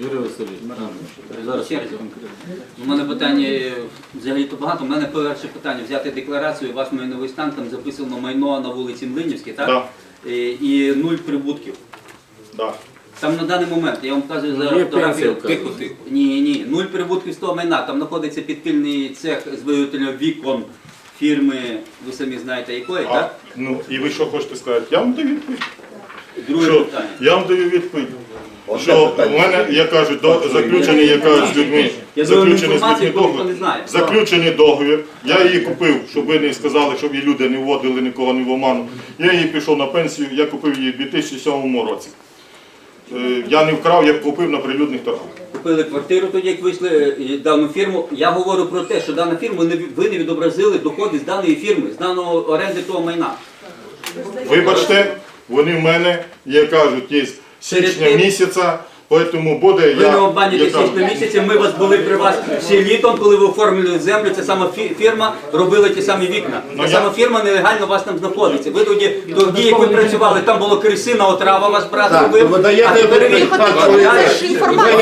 Юрій Васильович, Зараз. У мене питання взагалі-то багато. У мене перше питання взяти декларацію, ваш майновий стан, там записано майно на вулиці Млинівській, так? Да. Е, І нуль прибутків. Да. Там на даний момент, я вам показую за фотографію. Тихо, тихо. Ні, ні. Нуль прибутків з того майна. Там знаходиться підпільний цех з виготовлення вікон фірми, ви самі знаєте якої, А, так? ну і ви що хочете сказати? Я вам даю відповідь. Друге Що? питання. Я вам даю відповідь. Що в мене, я кажу, до, заключений я кажу, з людьми, заключений з людьми договір. Заключений договір. Я її купив, щоб ви не сказали, щоб і люди не вводили нікого не в оману. Я її пішов на пенсію, я купив її в 2007 році. Е, Я не вкрав, я купив на прилюдних торгах. Купили квартиру тоді, як вийшли е, дану фірму. Я говорю про те, що дана фірма не ви не відобразили доходи з даної фірми, з даного оренди того майна. Вибачте, вони в мене, як кажуть, є січня місяця, тому буде Ви я. не обманюєте я кажу, місяця. Ми вас були при вас ще літом, коли ви оформили землю. Це сама фі- фірма робила ті самі вікна. Ну, Та я- сама фірма нелегально у вас там знаходиться. Ви тоді, тоді як ви працювали, там було крисина отрава, ваш брат Так, робив. ви даєте а тепер ви- відповідь. Далі. Це ж інформація.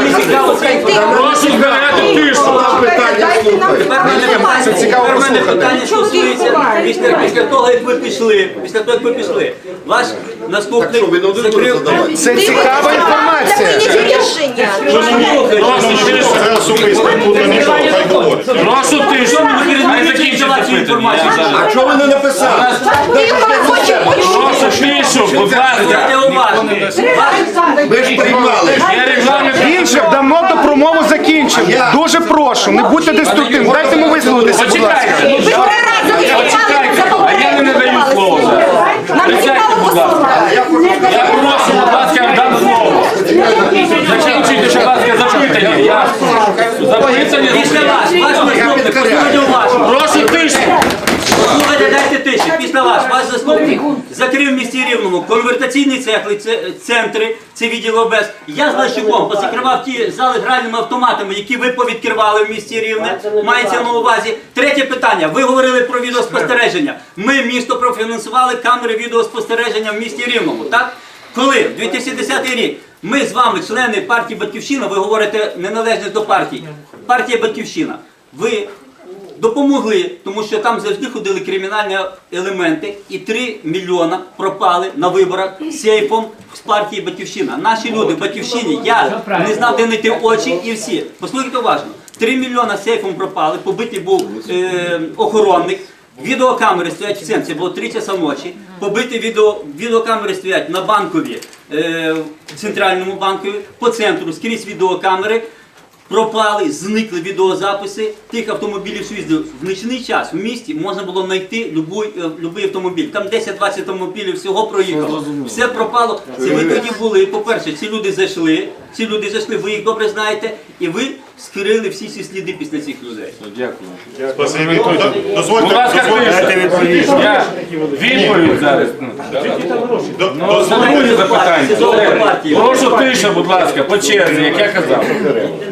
Мені цікаво ця інформація. Прошу зберігати тишу. питання слухаю. Тепер мене питання, цікаво тепер мене послухати. питання стосується після, після того, як ви пішли, після того, як ви пішли, ваш наступник Так що, ви не один закрив... будете? Це цікава інформація. Для прийняття рішення. Це особисто, тут не що, хай говорить. Зараз. А чого ви не написали? Будь ласка. Ви ж приймали. Я регламент. Інше, давно до промову закінчив. Дуже прошу, не будьте деструктивним. Дайте йому висловитися, будь ласка. Почекайте. Ви три рази. А я не надаю слово. Нам цікаво послухати. Я прошу, будь ласка, я дам слово. Закінчуйте, будь ласка, запитання. Я запитання. Після вас, ваш наступник, послухайте уважно. Прошу тишу. Слухайте, дайте тиші. Після вас, ваш заступник закрив в місті Рівному конвертаційні цехли, це- центри, це відділ ОБС. Я з Лащуком позакривав ті зали гральними автоматами, які ви повідкривали в місті Рівне. Мається на увазі. Третє питання. Ви говорили про відеоспостереження. Ми, місто, профінансували камери відеоспостереження в місті Рівному, так? Коли в 2010 рік ми з вами, члени партії Батьківщина, ви говорите неналежність до партії. Партія Батьківщина. Ви допомогли, тому що там завжди ходили кримінальні елементи, і 3 мільйона пропали на виборах сейфом з партії Батьківщина. Наші люди в Батьківщині, я не знав, де знайти очі, і всі. Послухайте уважно. 3 мільйона сейфом пропали, побитий був е, охоронник. Відеокамери стоять в центрі, було 3 часа ночі. Побиті відео, відеокамери стоять на банкові, е, в центральному банкові, по центру скрізь відеокамери. Пропали, зникли відеозаписи тих автомобілів, що їздили. В нічний час в місті можна було знайти любой, е, автомобіль. Там 10-20 автомобілів всього проїхало. Все пропало. Це ви тоді були. По-перше, ці люди зайшли, ці люди зайшли, ви їх добре знаєте, і ви скрили всі ці сліди після цих людей. Спасибі. Дозвольте, Будь ласка, дозвольте. Я відповідь зараз. ну. Ну, дозвольте. запитання. Прошу тиша, будь ласка, по черзі, як я казав.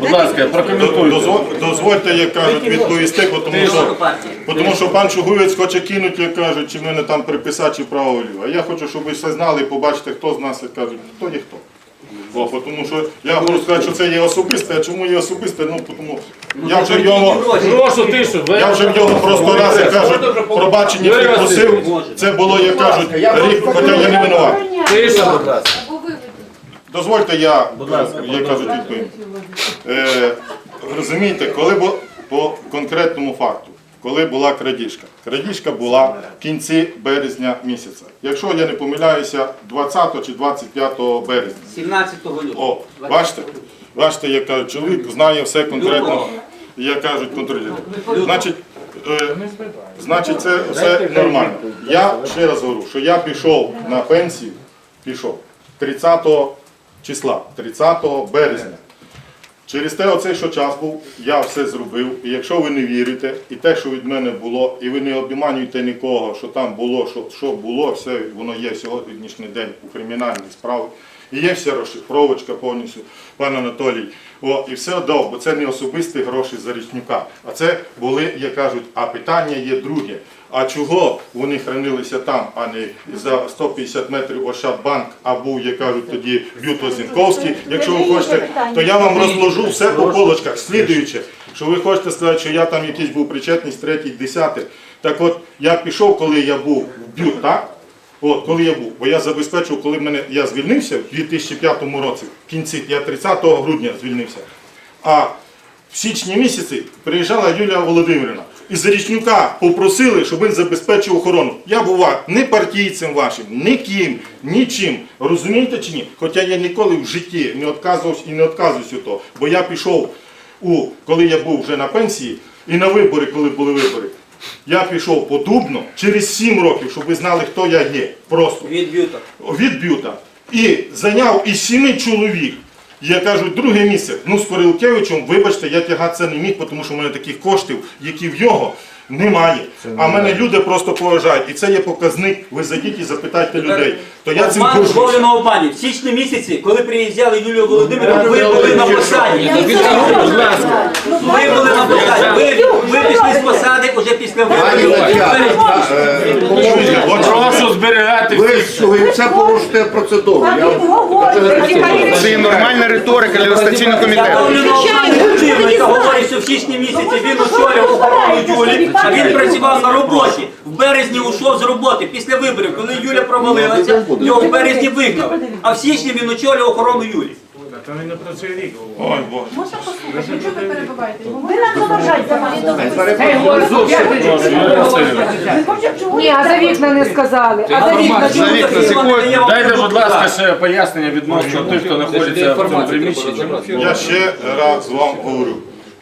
Будь ласка, прокоментуйте. Дозвольте, як кажуть, відповісти, бо тому що, бо тому що пан Шугуєць хоче кинути, як кажуть, чи мене там приписати, чи право вліво. А я хочу, щоб ви все знали і побачите, хто з нас, як кажуть, хто є хто. Бо тому що я можу сказати, що це є особисте, а чому є особисте, ну тому я вже в його. Прошу тишу. Ви... Я вже в нього просто раз, як кажуть, пробачення просив. Це було, як кажуть, рік, хоча я не винуватий. Тиша, будь ласка. Дозвольте, я, як кажуть, відповім. Е, розумієте, коли бу- по конкретному факту, коли була крадіжка. Крадіжка була в кінці березня місяця. Якщо я не помиляюся, 20 чи 25 березня. 17 лютого. О, бачите, бачите, як кажуть, чоловік знає все конкретно, як кажуть, контролює. Значить, е, значить, це все нормально. Я ще раз говорю, що я пішов на пенсію, пішов 30 числа, 30 березня. Через те, оцей що час був, я все зробив. І якщо ви не вірите, і те, що від мене було, і ви не обманюєте нікого, що там було, що, що було, все воно є сьогоднішній день у кримінальній справі. І є вся розшифровочка повністю, пан Анатолій. О, і все дав, бо це не особисті гроші Зарічнюка. А це були, як кажуть, а питання є друге. А чого вони хранилися там, а не за 150 метрів Ощадбанк, а був, як кажуть, тоді Бюто Зінковський. Якщо ви хочете, то я вам розложу все по полочках. Слідуюче, що ви хочете сказати, що я там якийсь був причетний з третій, десятий. Так от я пішов, коли я був в Бют, так? От, коли я був, бо я забезпечив, коли мене я звільнився в 2005 році, в кінці я 30 грудня звільнився. А в січні місяці приїжджала Юлія Володимирівна. І Зарічнюка попросили, щоб він забезпечив охорону. Я бував не партійцем вашим, ні ким, нічим. Розумієте чи ні? Хоча я ніколи в житті не відказувався і не відказуюсь від того. Бо я пішов, у, коли я був вже на пенсії, і на вибори, коли були вибори. Я пішов по Дубно через 7 років, щоб ви знали, хто я є. Просто Від б'юта. від бюта і зайняв із сіми чоловік. Я кажу, друге місце. Ну, з Корилкевичем, вибачте, я тягатися не міг, тому що в мене таких коштів, які в його, немає. А мене люди просто поважають. І це є показник. Ви зайдіть і запитайте людей. То я цим Обман горжусь. школи на обмані. В січні місяці, коли приїжджали Юлію Володимирівну, ви були на посаді. Будь ласка. Ви були на посаді. Ви, ви пішли з посади вже після Пані виборів. Тетяна, е, От Прошу зберігати ви це порушуєте процедуру. Я Це є нормальна риторика для стаційного комітету. На яка говорить, що в січні місяці він очолював охорону Юлі, а він працював на роботі. В березні ушов з роботи після виборів, коли Юля провалилася, його в березні вигнали. А в січні він очолював охорону Юлі. Ой, Боже. Ви перебуваєте? Ви нам заважаєте, Ні, а за вікна не сказали. А за вікна За вікна, з Дайте, будь ласка, ще пояснення відносно тих, хто знаходиться в цьому приміщенні. Я ще раз вам говорю,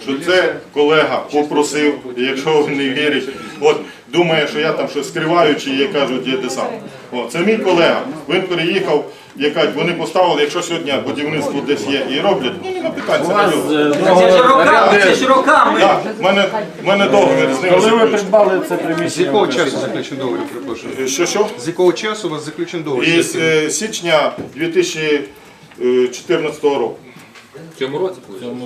що це колега попросив, якщо ви не вірите, от думає, що я там щось скриваю, чи я кажуть, є де сам. О, це мій колега. Він переїхав, яка вони поставили, якщо сьогодні будівництво десь є і роблять, ну питань це не нього. Це ж роками, це ж роками. Так, в мене, в мене договір з ним. Коли ви заключений. придбали це З приміщення? якого часу заключений договір, перепрошую? Що що? З якого часу у вас заключений договір? Із е, січня 2014 року. В цьому році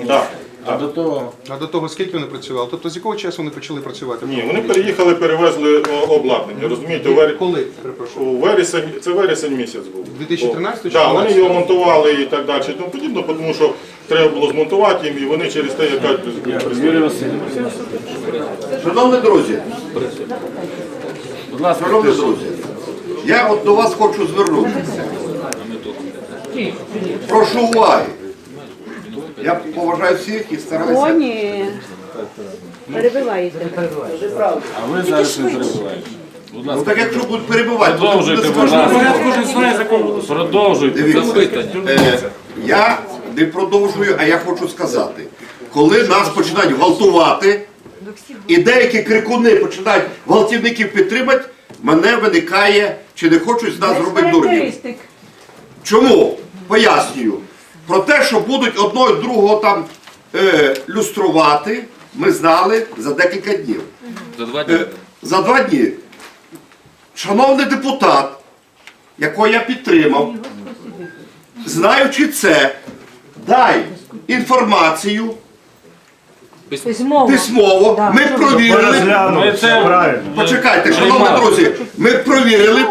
Так. А до того А до того скільки вони працювали? Тобто з якого часу вони почали працювати? Ні, вони переїхали, перевезли о, обладнання. Розумієте, у вер- Коли? Перепрошую. у вересень, це вересень місяць був. 2013 чи Так, вони 2014? його монтували і так далі. і Тому подібно, тому що треба було змонтувати їм, і вони через те, яка Юрій Васильович. Шановні друзі, Будь ласка, шановні друзі, я от до вас хочу звернутися. Прошу уваги. Я поважаю всіх і стараюся. ні. Перебиваєте. а ви зараз не перебуваєте. Будь Ну ласка, так якщо будуть перебивати, то продовжуйте, буде будь скажено. ласка. Продовжуйте. Дивіться, е, я не продовжую, а я хочу сказати, коли нас починають гвалтувати, і деякі крикуни починають гвалтівників підтримати, мене виникає, чи не хочуть з нас зробити дурнів. Чому? Пояснюю. Про те, що будуть одного і другого там е, люструвати, ми знали за декілька днів. за два дні. Е, за два дні. Шановний депутат, якого я підтримав, знаючи це, дай інформацію Письмово. письмово. Ми провірили. Ми це Почекайте, шановні друзі, ми провірили,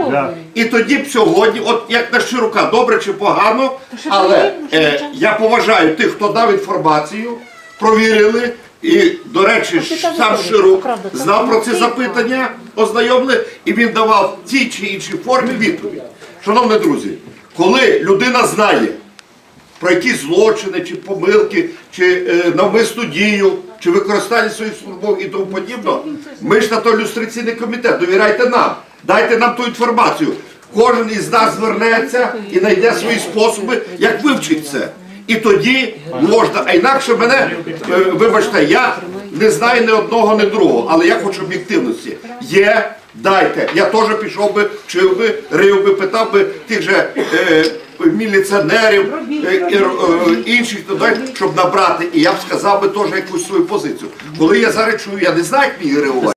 і тоді б сьогодні, от як на Щирука, добре чи погано, але е, я поважаю тих, хто дав інформацію, провірили. І, до речі, сам Ширук знав про ці запитання, ознайомили, і він давав в тій чи іншій формі відповідь. Шановні друзі, коли людина знає, про якісь злочини, чи помилки, чи е, навмисну дію, чи використання своїх службов і тому подібно, ми ж на то люстраційний комітет, довіряйте нам, дайте нам ту інформацію. Кожен із нас звернеться і знайде свої способи, як вивчить це. І тоді можна, а інакше мене, е, вибачте, я не знаю ні одного, ні другого, але я хочу об'єктивності. Є, дайте. Я теж пішов би, вчив би, рив би, питав би тих же е, міліціонерів, е, е, інших туди, щоб набрати. І я б сказав би теж якусь свою позицію. Коли я зараз чую, я не знаю, як мені реагувати.